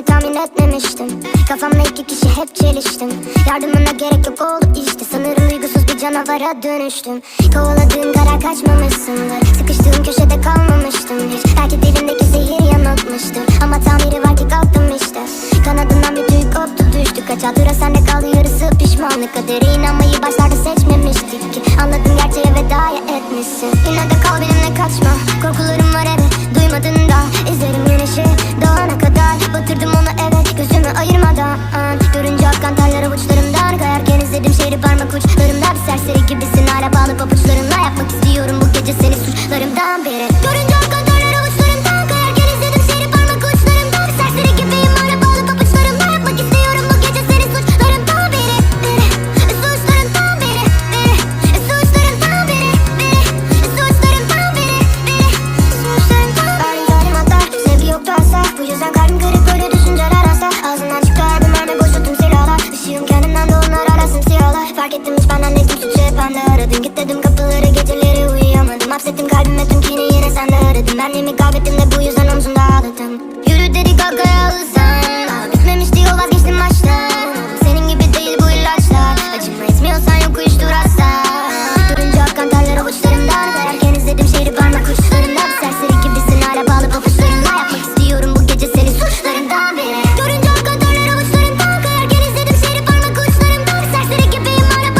gideceğini tahmin etmemiştim. Kafamla iki kişi hep çeliştim. Yardımına gerek yok oldu işte. Sanırım duygusuz bir canavara dönüştüm. Kovaladığın kara kaçmamışsındır. Sıkıştığım köşede kalmamıştım hiç. Belki dilimdeki zehir yanıltmıştır. Ama tamiri var ki kalktım işte. Kanadından bir tüy koptu düştü Kaç hatıra sende kaldı yarısı pişmanlık. Kadere inanmayı başlarda seçmemiştik ki. Anladım gerçeğe vedaya etmişsin. Yine de kal benimle Terler avuçlarımdan Kayarken izledim şehri parmak uçlarımda. Bir serseri gibisin fark ettim hiç benden ne suçu hep anda aradın Git dedim kapıları geceleri uyuyamadım. Hapsettim kalbime tüm kini yine sen de aradın. Benliğimi kaybettim de bu yüzden omzumda ağladım. Yürü dedi kalk ayağı sen Bitmemiş diyor vazgeçtim baştan. Senin gibi değil bu ilaçlar. Acıma etmiyorsan yok uyuştur asla Durunca akan terler avuçlarımdan. Derken izledim şehri parmak uçtu.